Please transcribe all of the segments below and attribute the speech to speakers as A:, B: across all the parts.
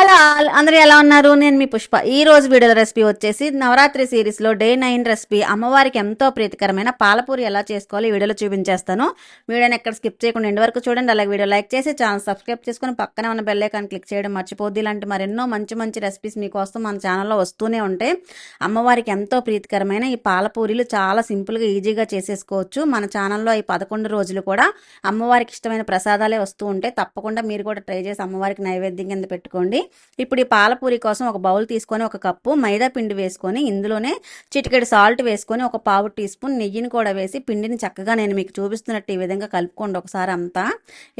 A: Hello అందరూ ఎలా ఉన్నారు? నేను మీ పుష్ప. ఈ రోజు వీడియో రెసిపీ వచ్చేసి నవరాత్రి సిరీస్లో డే నైన్ రెసిపీ. అమ్మవారికి ఎంతో ప్రీతికరమైన పాలపూరి ఎలా చేసుకోవాలి ఈ వీడియోలో చూపించేస్తాను. వీడియోని ఎక్కడ స్కిప్ చేయకుండా ఎండ్ వరకు చూడండి. అలాగే వీడియో లైక్ చేసి ఛానల్ సబ్స్క్రైబ్ చేసుకుని పక్కనే ఉన్న బెల్ ఐకాన్ క్లిక్ చేయడం మర్చిపోద్ది. ఇలాంటి మరెన్నో మంచి మంచి రెసిపీస్ మీకోసం మన ఛానల్లో వస్తూనే ఉంటాయి అమ్మవారికి ఎంతో ప్రీతికరమైన ఈ పాలపూరీలు చాలా సింపుల్గా ఈజీగా చేసేసుకోవచ్చు. మన ఛానల్లో ఈ పదకొండు రోజులు కూడా అమ్మవారికి ఇష్టమైన ప్రసాదాలే వస్తూ ఉంటాయి తప్పకుండా మీరు కూడా ట్రై చేసి అమ్మవారికి నైవేద్యం కింద పెట్టుకోండి. ఇప్పుడు ఈ పాలపూరి కోసం ఒక బౌల్ తీసుకొని ఒక కప్పు మైదా పిండి వేసుకొని ఇందులోనే చిటికెడు సాల్ట్ వేసుకొని ఒక పావు టీ స్పూన్ నెయ్యిని కూడా వేసి పిండిని చక్కగా నేను మీకు చూపిస్తున్నట్టు ఈ విధంగా కలుపుకోండి ఒకసారి అంతా.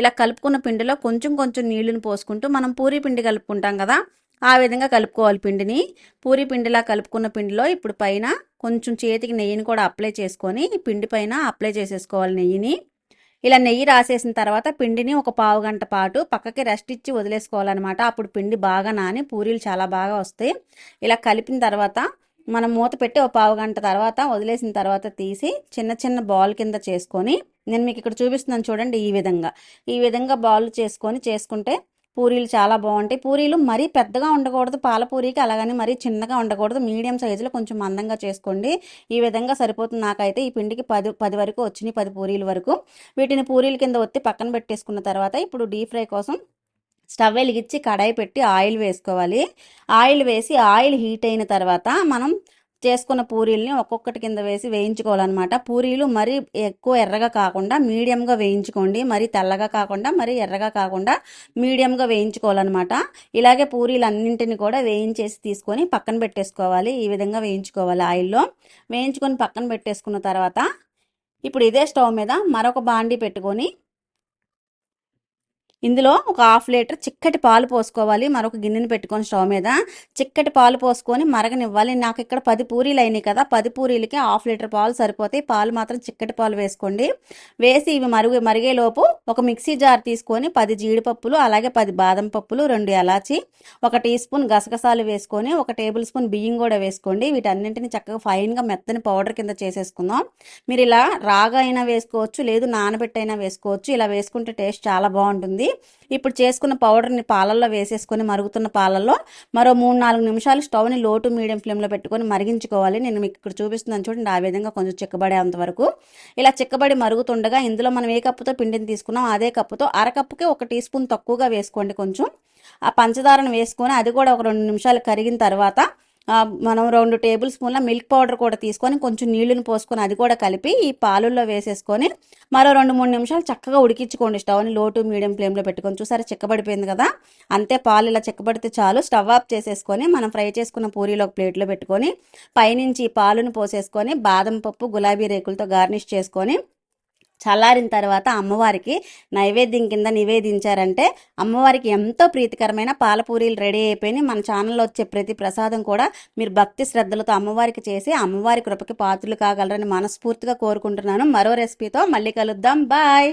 A: ఇలా కలుపుకున్న పిండిలో కొంచెం కొంచెం నీళ్ళను పోసుకుంటూ మనం పూరి పిండి కలుపుకుంటాం కదా ఆ విధంగా కలుపుకోవాలి పిండిని. పూరి పిండిలా కలుపుకున్న పిండిలో ఇప్పుడు పైన కొంచెం చేతికి నెయ్యిని కూడా అప్లై చేసుకొని ఈ పిండి పైన అప్లై చేసేసుకోవాలి నెయ్యిని. ఇలా నెయ్యి రాసేసిన తర్వాత పిండిని ఒక పావు గంట పాటు పక్కకి రెస్ట్ ఇచ్చి వదిలేసుకోవాలన్నమాట. అప్పుడు పిండి బాగా నాని పూరీలు చాలా బాగా వస్తాయి. ఇలా కలిపిన తర్వాత మనం మూత పెట్టి ఒక పావు గంట తర్వాత వదిలేసిన తర్వాత తీసి చిన్న చిన్న బాల్ కింద చేసుకొని నేను మీకు ఇక్కడ చూపిస్తున్నాను చూడండి ఈ విధంగా. ఈ విధంగా బాల్ చేసుకొని చేసుకుంటే పూరీలు చాలా బాగుంటాయి. పూరీలు మరీ పెద్దగా ఉండకూడదు. పాలపూరికి అలాగని మరీ చిన్నగా ఉండకూడదు. మీడియం సైజులో కొంచెం మందంగా చేసుకోండి. ఈ విధంగా సరిపోతుంది నాకైతే. ఈ పిండికి పది పది వరకు వచ్చినాయి పది పూరీల వరకు. వీటిని పూరీల కింద ఒత్తి పక్కన పెట్టేసుకున్న తర్వాత ఇప్పుడు డీప్ ఫ్రై కోసం స్టవ్ వెలిగించి కడాయి పెట్టి ఆయిల్ వేసుకోవాలి. ఆయిల్ వేసి ఆయిల్ హీట్ అయిన తర్వాత మనం చేసుకున్న పూరీల్ని ఒక్కొక్కటి కింద వేసి వేయించుకోవాలన్నమాట. పూరీలు మరీ ఎక్కువ ఎర్రగా కాకుండా మీడియంగా వేయించుకోండి. మరీ తెల్లగా కాకుండా మరీ ఎర్రగా కాకుండా మీడియంగా వేయించుకోవాలన్నమాట. ఇలాగే పూరీలు అన్నింటిని కూడా వేయించేసి తీసుకొని పక్కన పెట్టేసుకోవాలి. ఈ విధంగా వేయించుకోవాలి ఆయిల్లో. వేయించుకొని పక్కన పెట్టేసుకున్న తర్వాత ఇప్పుడు ఇదే స్టవ్ మీద మరొక బాండి పెట్టుకొని ఇందులో ఒక హాఫ్ లీటర్ చిక్కటి పాలు పోసుకోవాలి. మరొక గిన్నెని పెట్టుకొని స్టవ్ మీద చిక్కటి పాలు పోసుకొని మరగనివ్వాలి. నాకు ఇక్కడ పది పూరీలు అయినాయి కదా. పది పూరీలకి హాఫ్ లీటర్ పాలు సరిపోతాయి. పాలు మాత్రం చిక్కటి పాలు వేసుకోండి. వేసి ఇవి మరుగు మరిగేలోపు ఒక మిక్సీ జార్ తీసుకొని పది జీడిపప్పులు అలాగే పది బాదం పప్పులు రెండు ఎలాచి ఒక టీ స్పూన్ గసగసాలు వేసుకొని ఒక టేబుల్ స్పూన్ బియ్యం కూడా వేసుకోండి. వీటన్నింటిని చక్కగా ఫైన్గా మెత్తని పౌడర్ కింద చేసేసుకుందాం. మీరు ఇలా రాగా అయినా వేసుకోవచ్చు లేదు నానబెట్టైనా వేసుకోవచ్చు. ఇలా వేసుకుంటే టేస్ట్ చాలా బాగుంటుంది. ఇప్పుడు చేసుకున్న పౌడర్ని పాలల్లో వేసేసుకొని మరుగుతున్న పాలల్లో మరో మూడు నాలుగు నిమిషాలు స్టవ్ని లో టు మీడియం ఫ్లేమ్లో పెట్టుకొని మరిగించుకోవాలి. నేను మీకు ఇక్కడ చూపిస్తున్నాను చూడండి ఆ విధంగా కొంచెం చిక్కబడేంత వరకు. ఇలా చిక్కబడి మరుగుతుండగా ఇందులో మనం ఏ కప్పుతో పిండిని తీసుకున్నాం అదే కప్పుతో అరకప్పుకి ఒక టీ స్పూన్ తక్కువగా వేసుకోండి కొంచెం. ఆ పంచదారను వేసుకొని అది కూడా ఒక రెండు నిమిషాలు కరిగిన తర్వాత మనం రెండు టేబుల్ స్పూన్ల మిల్క్ పౌడర్ కూడా తీసుకొని కొంచెం నీళ్ళని పోసుకొని అది కూడా కలిపి ఈ పాలల్లో వేసేసుకొని మరో రెండు మూడు నిమిషాలు చక్కగా ఉడికించుకోండి. స్టవ్ని లో టు మీడియం ఫ్లేమ్లో పెట్టుకొని చూసారా? చిక్కబడిపోయింది కదా? అంతే పాలు ఇలా చిక్కబడితే చాలు. స్టవ్ ఆఫ్ చేసేసుకొని మనం ఫ్రై చేసుకున్న పూరీలో ఒక ప్లేట్లో పెట్టుకొని పైనుంచి ఈ పాలును పోసేసుకొని బాదం పప్పు గులాబీ రేకులతో గార్నిష్ చేసుకొని చల్లారిన తర్వాత అమ్మవారికి నైవేద్యం కింద నివేదించారంటే అమ్మవారికి ఎంతో ప్రీతికరమైన పాలపూరీలు రెడీ అయిపోయినాయి. మన ఛానల్లో వచ్చే ప్రతి ప్రసాదం కూడా మీరు భక్తి శ్రద్ధలతో అమ్మవారికి చేసి అమ్మవారి కృపకి పాత్రలు కాగలరని మనస్ఫూర్తిగా కోరుకుంటున్నాను. మరో రెసిపీతో మళ్ళీ కలుద్దాం. బాయ్!